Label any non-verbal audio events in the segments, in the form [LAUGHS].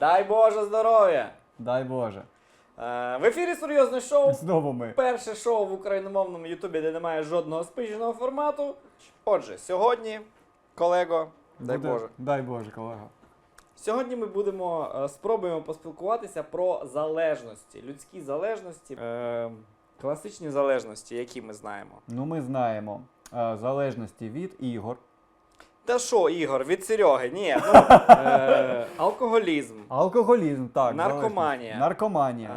Дай Боже здоров'я! Дай Боже. Е, В ефірі серйозне шоу. Знову ми. Перше шоу в україномовному Ютубі, де немає жодного спиженого формату. Отже, сьогодні, колего, дай Буде- Боже. Дай Боже, колега. Сьогодні ми будемо е, спробуємо поспілкуватися про залежності, людські залежності, е, класичні залежності, які ми знаємо. Ну, ми знаємо е, залежності від ігор, Та що, Ігор, від Сереги? Ні, ну, е, [LAUGHS] алкоголізм, алкоголізм, так. Наркоманія. залежність. Наркоманія.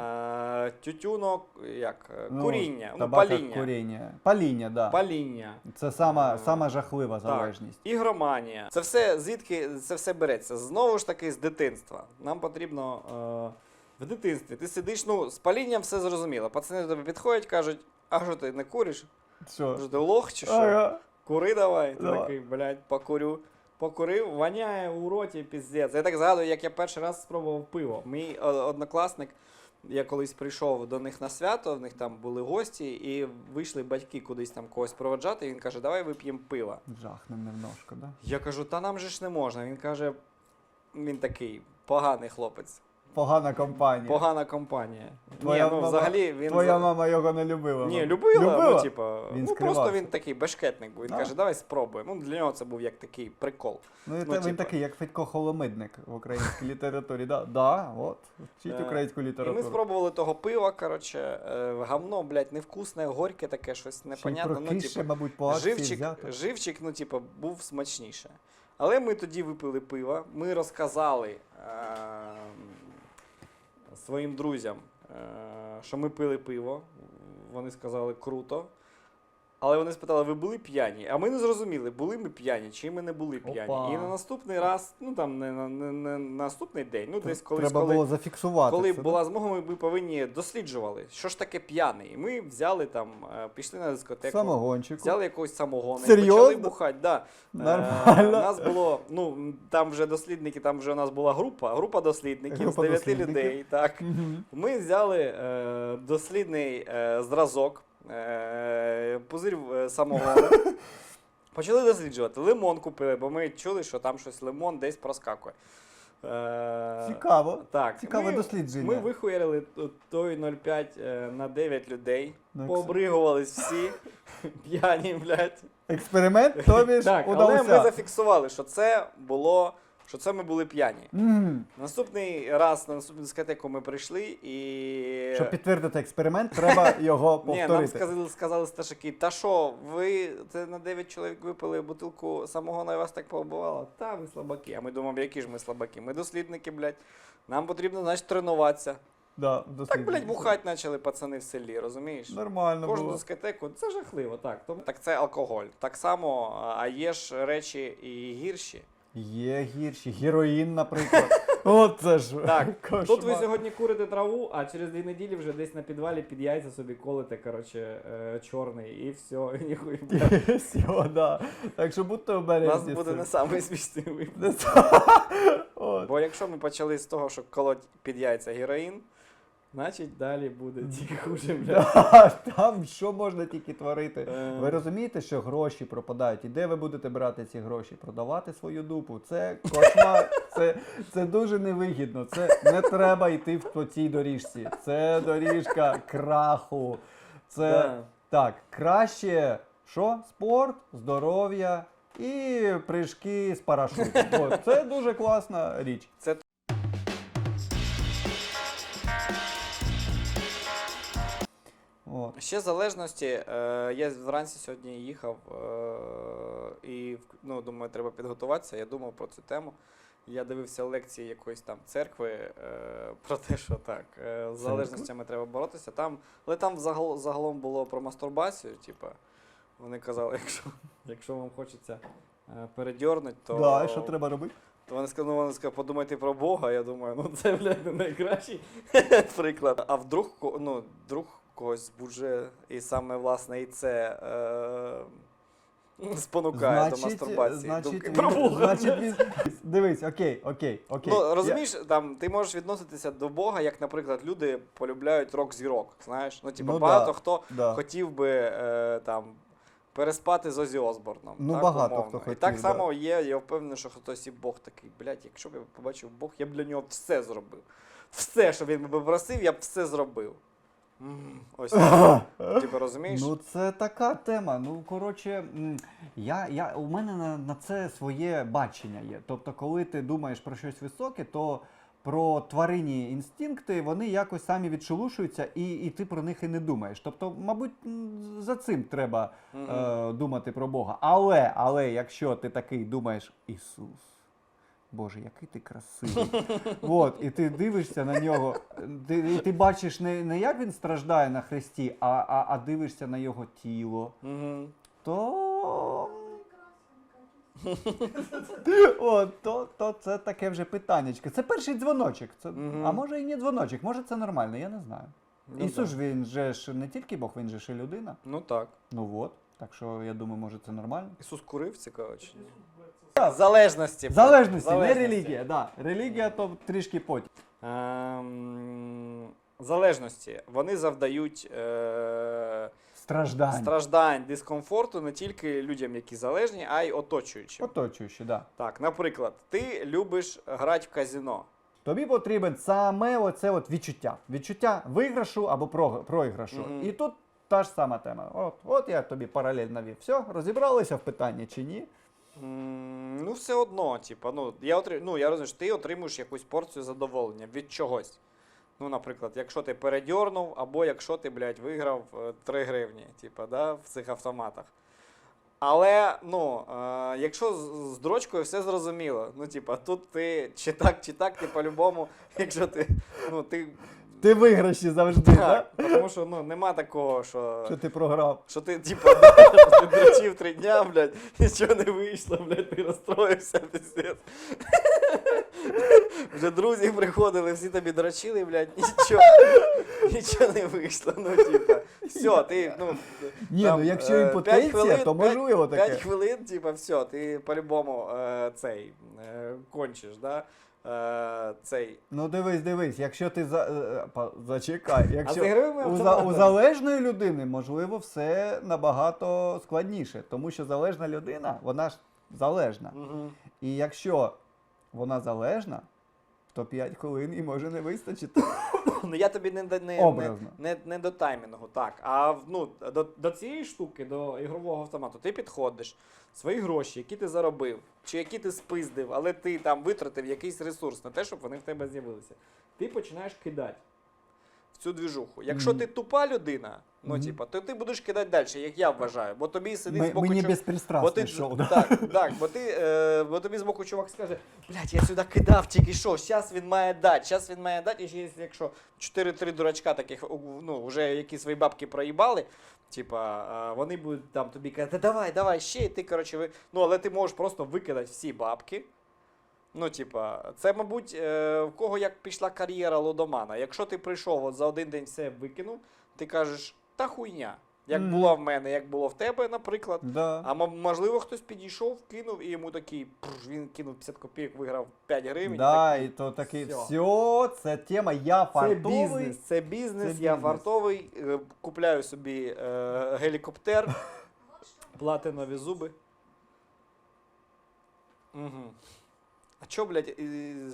е, тютюнок, як, е, Ну, куріння, ну, табака, паління. Куріння. Паління, да. Паління. Це сама, Е, сама жахлива Так. залежність. Ігроманія. Це все звідки це все береться? Знову ж таки, з дитинства. Нам потрібно е, в дитинстві. Ти сидиш, ну, з палінням все зрозуміло. Пацани до тебе підходять, кажуть, а що ти не куриш? Що? Що ти лох чи що? Ага. Кури давай. Ти Давай. такий, блядь, покурю. Покурив, воняє у роті, піздець. Я так згадую, як я перший раз спробував пиво. Мій е, однокласник, я колись прийшов до них на свято, в них там були гості, і вийшли батьки кудись там когось проводжати. І він каже, давай вип'ємо пива. Жахнем немножко, да? Я кажу, та нам же ж не можна. Він каже, він такий поганий хлопець, Погана компанія. погана компанія. Твоя Ні, ну мама- взагалі він Твоя за- мама його не любила. Ні, мабуть. любила, ну типа, Він ну просто скривався. він такий бешкетник був. Він А. каже, давай спробуємо. Ну для нього це був як такий прикол. Ну, і ну, він типа. такий, як Федько Холомидник в українській літературі. Да, да от. Вчить Е, українську І ми літературу. спробували того пива, коротше, е, говно, блядь, невкусне, горьке таке, щось Ще й непонятне. Ну, прокисше, типу, мабуть, по акції живчик, взяти. живчик, ну, типу, був смачніше. Але ми тоді випили пиво, ми розказали е- своїм друзям, е- що ми пили пиво. Вони сказали круто. Але вони спитали, ви були п'яні? А ми не зрозуміли, були ми п'яні, чи ми не були п'яні. Опа. І на наступний раз, ну там не на не, не, на наступний день, ну десь колись, Треба коли, було зафіксувати. коли це, була змога, ми, повинні досліджували, що ж таке п'яний. І ми взяли там, е, пішли на дискотеку. Самогончику. Взяли якогось самогону, Серйозно? почали бухати. Да. Е, Нормально. У нас було, ну там вже дослідники, там вже у нас була група, група дослідників Група з дев'яти людей. Так. Ми взяли е, дослідний е, зразок, е, пузир е, самогону. [LAUGHS] Почали досліджувати. Лимон купили, бо ми чули, що там щось лимон десь проскакує. Е, Цікаво. Так, Цікаве ми, дослідження. ми вихуярили той 0,5 е, на 9 людей, Ну, пообригувались всі, [LAUGHS] п'яні, блядь. Експеримент тобі ж Так, але ми зафіксували, що це було, що це ми були п'яні. Мгм. Наступний раз на наступну дискотеку ми прийшли і. Щоб підтвердити експеримент, треба [LAUGHS] його Ні, нам сказали, сказали сташаки, та що, ви це на 9 чоловік випили бутилку самогона і вас так поубивало? Та ви слабаки. А ми думаємо, які ж ми слабаки? Ми дослідники, блядь. Нам потрібно, значить, тренуватися. Да, Так, блядь, бухать почали пацани в селі, розумієш? Нормально Кожну було. дискотеку, це жахливо, так. Тому так це алкоголь. Так само, а є ж речі і гірші. Є гірші. Героїн, наприклад. [LAUGHS] От це ж. Так, [LAUGHS] кошмар. Тут ви сьогодні курите траву, а через дві неділі вже десь на підвалі під яйця собі колите, коротше, е, чорний, і все, [LAUGHS] і ніхуя. Все, да. Так що будьте У обережні. нас з буде цим. не самий смішний випадок. От. Бо якщо ми почали з того, що колоть під яйця героїн, значить далі буде ті хуже, [LAUGHS] бля. Да, Там що можна тільки творити. Е. Ви розумієте, що гроші пропадають? І де ви будете брати ці гроші? Продавати свою дупу. Це кошмар. Це, це дуже невигідно. Це не треба йти в по цій доріжці. Це доріжка краху. Це Да. так, краще що? Спорт, здоров'я і прыжки з парашутом. Це дуже класна річ. Це От. Ще залежності. Е, я вранці сьогодні їхав е, і ну, думаю, треба підготуватися. Я думав про цю тему. Я дивився лекції якоїсь там церкви е, про те, що так, е, з залежностями треба боротися. Там, але там загал, загалом було про мастурбацію. Типу, вони казали, якщо, якщо вам хочеться е, передьорнути, то. Да, і що треба робити? То вони сказали, ну, вони сказали, подумайте про Бога. Я думаю, ну це, блядь, не найкращий [LAUGHS] приклад. А вдруг, ну, вдруг когось збуджує, і саме, власне, і це е, спонукає до мастурбації. значить, думки він- про Бога. значить, він- дивись, окей, окей, окей. Ну, розумієш, там ти можеш відноситися до Бога, як, наприклад, люди полюбляють рок-зірок. Знаєш? Ну, типу, Ну, багато да, хто да. хотів би е, там. переспати з Озі Осборном. Ну, так, багато умовно. хто І хотів, так да. само є, я впевнений, що хтось і Бог такий, блядь, якщо б я побачив Бог, я б для нього все зробив. Все, що він би просив, я б все зробив. М, Ось так. Типу, розумієш? Ну, це така тема. Ну, коротше, м, я, я, у мене на, на це своє бачення є. Тобто, коли ти думаєш про щось високе, то про тваринні інстинкти вони якось самі відшелушуються, і, і ти про них і не думаєш. Тобто, мабуть, м, за цим треба Мгм. е, думати про Бога. Але, але якщо ти такий думаєш, Ісус. Боже, який ти красивий. От, і ти дивишся на нього, ти, і ти бачиш не, не як він страждає на хресті, а, а, а дивишся на його тіло, то. От, то, то це таке вже питаннячко. Це перший дзвоночок. Це. А може і не дзвоночок, може це нормально, я не знаю. Ну, Ісус ж він же ж не тільки Бог, він же ж і людина. Ну так. Ну от. Так що я думаю, може це нормально. Ісус курив, цікаво чи ні? Так. Залежності. Залежності, не Залежності. релігія. Да. Релігія то трішки потім. Ем, залежності. Вони завдають е, Страждання. страждань, дискомфорту не тільки людям, які залежні, а й оточуючим. Оточуючи, да. Так, наприклад, ти любиш грати в казіно. Тобі потрібен саме оце от відчуття. Відчуття виграшу або про- програшу. Мгм. І тут та ж сама тема. От, от я тобі паралель навів. Все, розібралися в питанні чи ні? Ну, все одно, типа, ну, я, отри... ну, я розумію, що ти отримуєш якусь порцію задоволення від чогось. Ну, наприклад, якщо ти передьорнув, або якщо ти, блядь, виграв е, 3 гривні, типа, да, в цих автоматах. Але, ну, е, якщо з, з дрочкою все зрозуміло. Ну, типа, тут ти чи так, чи так, ти по-любому, [LAUGHS] якщо ти. Ну, ти. Ти виграші завжди, так? Да? тому що ну, нема такого, що. Що ти програв? Що ти, типу, [LAUGHS] ти дрочив три дня, блядь, нічого не вийшло, блядь, ти розстроївся, піздець. Вже друзі приходили, всі тобі дрочили, блядь, нічого, нічого не вийшло. Ну, типа, все, ти, ну. Ні, там, ну якщо е, п'ять імпотенція, хвилин, то п'ять- можливо таке. 5 хвилин, типа, все, ти по-любому е, цей е, кончиш, да? Е, цей. Ну дивись, дивись, якщо ти за, е, па- зачекай, з якщо ігровими у, за, у залежної людини можливо все набагато складніше, тому що залежна людина, вона ж залежна. Мгм. І якщо вона залежна, то 5 хвилин і може не вистачити. [COUGHS] Ну я тобі не, до- не, не, не, не до таймінгу, так. А ну, до, до цієї штуки, до ігрового автомату, ти підходиш, свої гроші, які ти заробив, чи які ти спиздив, але ти там витратив якийсь ресурс на те, щоб вони в тебе з'явилися. Ти починаєш кидати цю двіжуху. Якщо ти тупа людина, ну Мгм. типа, то ти будеш кидати далі, як я вважаю. Бо тобі сидить Ми, з боку мені чу- Бо ти, шоу. Да? так, так, бо ти, е, бо тобі з боку чувак скаже, блядь, я сюди кидав тільки що, зараз він має дати, зараз він має дати, і ще якщо- якщо 4-3 дурачка таких, ну, вже які свої бабки проїбали, типа, вони будуть там тобі казати, давай, давай, ще, і ти, коротше, ви... ну, але ти можеш просто викидати всі бабки. Ну, типа, це, мабуть, е, в кого як пішла кар'єра лудомана. Якщо ти прийшов от за один день все викинув, ти кажеш, та хуйня. Як Мгм. було в мене, як було в тебе, наприклад. Да. А можливо, хтось підійшов, кинув, і йому такий, «Пф», він кинув 50 копійок, виграв 5 гривень. Да, такий, і то такий, «Всьо». все, це тема, я Це бізнес, це бізнес, Це я бізнес. фартовий, е, купляю собі е, гелікоптер, [LAUGHS] платинові зуби. Угу. А чо, блядь,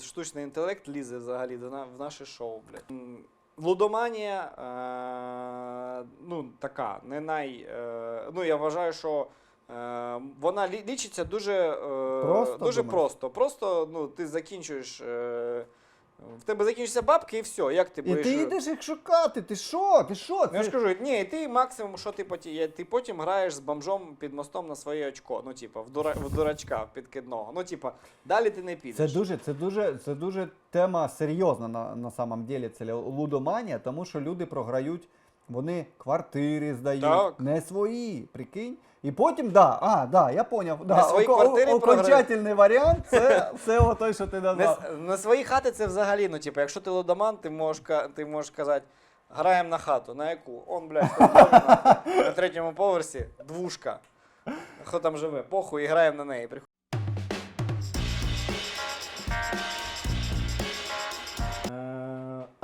штучний інтелект лізе взагалі до на, в наше шоу, блядь? Лудоманія, е, ну, така, не най. Е, ну, я вважаю, що е, вона лі- лічиться дуже, е, Просто, дуже просто. Просто ну, ти закінчуєш. Е, в тебе закінчаться бабки і все. Як ти І будеш. ти йдеш їх шукати, ти що? Ти що? Ну, я ж Це... кажу, ні, і ти максимум, що ти потім, ти потім граєш з бомжом під мостом на своє очко. Ну, типа, в, дура, в дурачка підкидного. Ну, типа, далі ти не підеш. Це дуже, це дуже, це дуже тема серйозна на, на самом деле. Це лудоманія, тому що люди програють, вони квартири здають, Так. не свої, прикинь. І потім, да, а, да, я поняв. Да, свої око- квартири окончательний варіант це, [LAUGHS] це о той, що ти Не, назвав. с- на свої хати це взагалі, ну, типу, якщо ти лудоман, ти можеш, ка- ти можеш казати, граємо на хату. На яку? Он, блядь, там дом на, на третьому поверсі, двушка. Хто там живе? Похуй, і граємо на неї.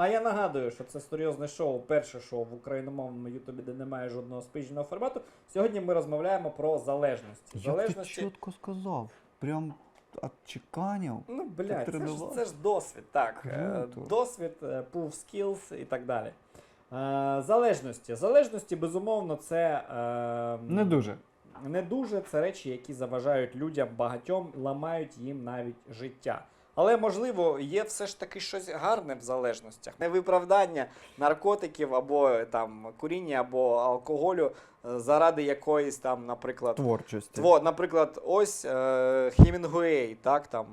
А я нагадую, що це серйозне шоу, перше шоу в україномовному Ютубі, де немає жодного спічного формату. Сьогодні ми розмовляємо про залежності. Залежності. чітко сказав. Прям отчеканив. Ну, блядь, це ж, це ж досвід, так. е, Круто. Досвід, е, proof skills і так далі. Е, Залежності. Залежності, безумовно, це е, Не дуже. не дуже. Це речі, які заважають людям багатьом, ламають їм навіть життя. Але можливо є все ж таки щось гарне в залежностях. Не виправдання наркотиків або там куріння або алкоголю е, заради якоїсь там, наприклад, Творчості. Тво, наприклад, ось е, Хемінгуей, так там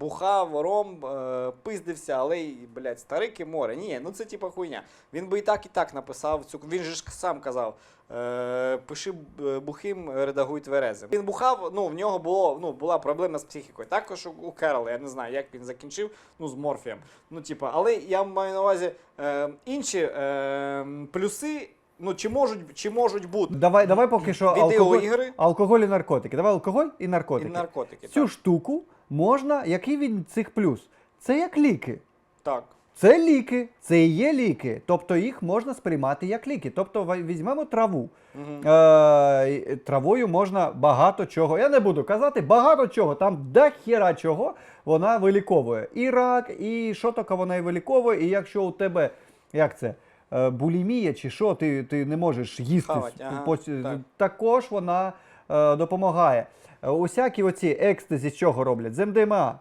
бухав, ром, е, пиздився, але й, блядь, старики море. Ні, ну це типа хуйня. Він би і так, і так написав цю. Він же ж сам казав: е, пиши е, бухим, редагуй тверезим. Він бухав, ну в нього було, ну, була проблема з психікою. Також у- Керола, я не знаю, як він закінчив, ну, з морфієм. Ну, типа, але я маю на увазі е, інші е, плюси. Ну, чи можуть, чи можуть бути Давай, давай поки що алкоголь, алкоголь і наркотики. Давай алкоголь і і наркотики. наркотики. Цю так. штуку можна, який він цих плюс? Це як ліки. так. Це ліки, це і є ліки. Тобто їх можна сприймати як ліки. Тобто візьмемо траву. Мгм. Е, травою можна багато чого. Я не буду казати, багато чого. Там до хіра чого вона виліковує. І рак, і що таке вона і виліковує. І якщо у тебе як це? Е, Булімія чи що, ти, ти не можеш їсти, Хавать, ага, так. також вона е, допомагає. Е, Усякі оці екстазі з чого роблять? З МДМА.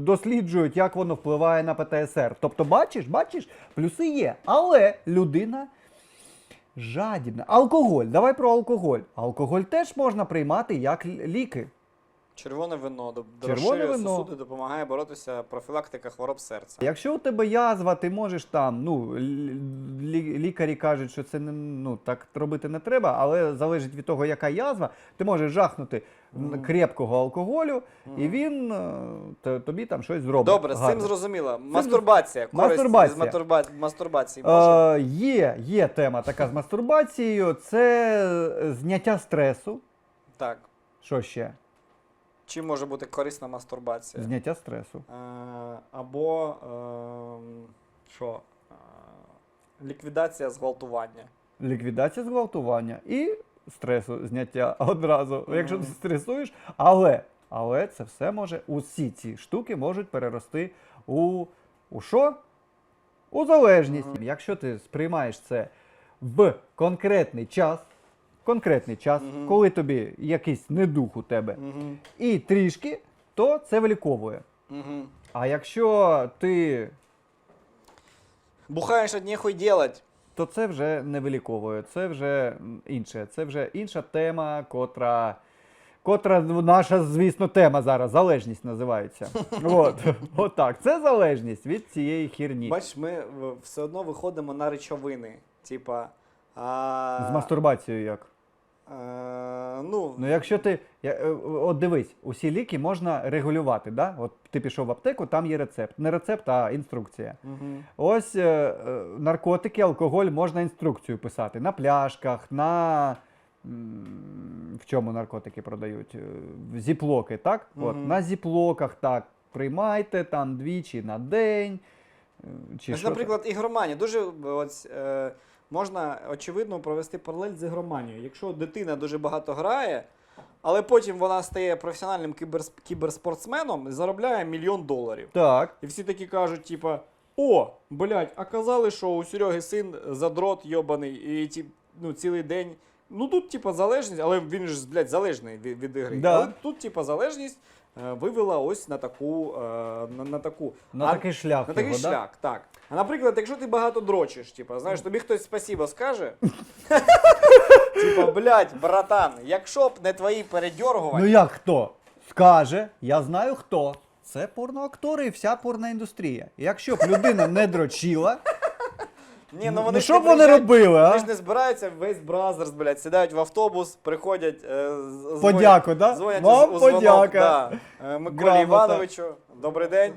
Досліджують, як воно впливає на ПТСР. Тобто, бачиш, бачиш, плюси є. Але людина жадібна. Алкоголь. Давай про алкоголь. Алкоголь теж можна приймати як ліки. Червоне вино до- Червоне вино. сосуди, допомагає боротися профілактика хвороб серця. Якщо у тебе язва, ти можеш там, ну, лі- лікарі кажуть, що це не, ну, так робити не треба, але залежить від того, яка язва, ти можеш жахнути Мгм. крепкого алкоголю, і він е, тобі там щось зробить. Добре, з цим зрозуміло. Мастурбація. Користь Мастурбація. з матурба... мастурбації може. Е, є, є тема така з мастурбацією, це е, зняття стресу. Так. Що ще? Чим може бути корисна мастурбація? Зняття стресу. Е, або ем, що? Е, ліквідація зґвалтування. Ліквідація зґвалтування і стресу зняття [LAUGHS] одразу. Якщо ти стресуєш, але, але це все може, усі ці штуки можуть перерости у, у що? У залежність. Мгм. Якщо ти сприймаєш це в конкретний час, конкретний час, Мгм. коли тобі якийсь недух у тебе, Угу. і трішки, то це виліковує. Угу. А якщо ти, Бухаєш, а нехуй делать. то це вже не виліковує, це вже інше, це вже інша тема, котра. Котра наша, звісно, тема зараз залежність називається. [LAUGHS] От, от так. Це залежність від цієї хірні. Бачиш, ми все одно виходимо на речовини. Типа. А, З мастурбацією як? Е, ну, Ну, якщо ти. я- е, От дивись, усі ліки можна регулювати. Да? От ти пішов в аптеку, там є рецепт. Не рецепт, а інструкція. Мгм. Ось е, е, наркотики, алкоголь можна інструкцію писати на пляшках, на. м, В чому наркотики продають? Е, в Зіплоки, так? От, Мгм. на зіплоках так. Приймайте там двічі на день. е, Чи Ось, що наприклад, ігроманія. Дуже ось, е, можна очевидно провести паралель з ігроманією. Якщо дитина дуже багато грає, але потім вона стає професіональним кіберс- кіберспортсменом і заробляє мільйон доларів. Так. І всі такі кажуть, типа, о, блядь, а казали, що у Сереги син задрот йобаний, і ті, ну, цілий день. Ну тут, типа, залежність, але він ж, блядь, залежний від, від ігри. Да. Але тут, типа, залежність вивела ось на таку. Е, на, на таку. На А- такий шлях. на такий його, да? так. А наприклад, якщо ти багато дрочиш, типа, знаєш, тобі хтось спасибо скаже. [LAUGHS] типа, блядь, братан, якщо б не твої передьоргування. Ну як хто? Скаже, я знаю хто. Це порноактори і вся порноіндустрія. Якщо б людина не дрочила, Ні, ну вони ну ж що не б вони приїжджають, робили, Вони а? ж не збираються весь бразерс, блядь, сідають в автобус, приходять, е, з- дзвонять- Подяку, да? дзвонять Вам у дзвонок, подяка. Да. Е, Миколі Грамота. Івановичу, добрий день.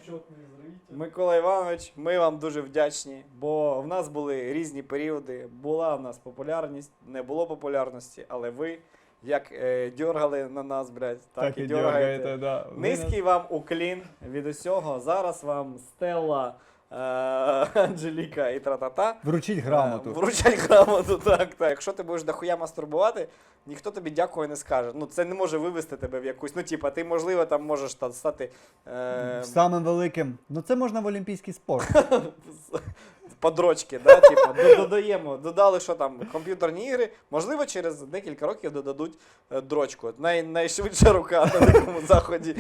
Микола Іванович, ми вам дуже вдячні, бо в нас були різні періоди. Була в нас популярність, не було популярності, але ви як е, дьоргали на нас, блядь, так, і дьоргаєте. да. Низький вам уклін від усього. Зараз вам Стелла [LAUGHS] Анжеліка і тра-та-та. Вручіть Е, грамоту. Вручать грамоту, [LAUGHS] так, так. Якщо ти будеш дохуя мастурбувати, ніхто тобі дякую не скаже. Ну, це не може вивести тебе в якусь. Ну, типа, ти, можливо, там можеш та, стати е, Самим великим. Ну це можна в олімпійський спорт. [LAUGHS] подрочки, да? типа, до- додаємо, додали, що там, комп'ютерні ігри. Можливо, через декілька років додадуть е, дрочку. Най, найшвидша рука на такому заході.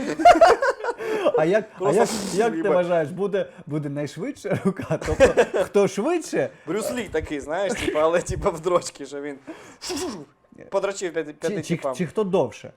А як, а як, як ти вважаєш, буде, буде найшвидша рука? Тобто, хто швидше, Брюс Лі такий, знаєш, типа, але типа в дрочки, що він подрочив п'яти чи, чи, чи хто довше?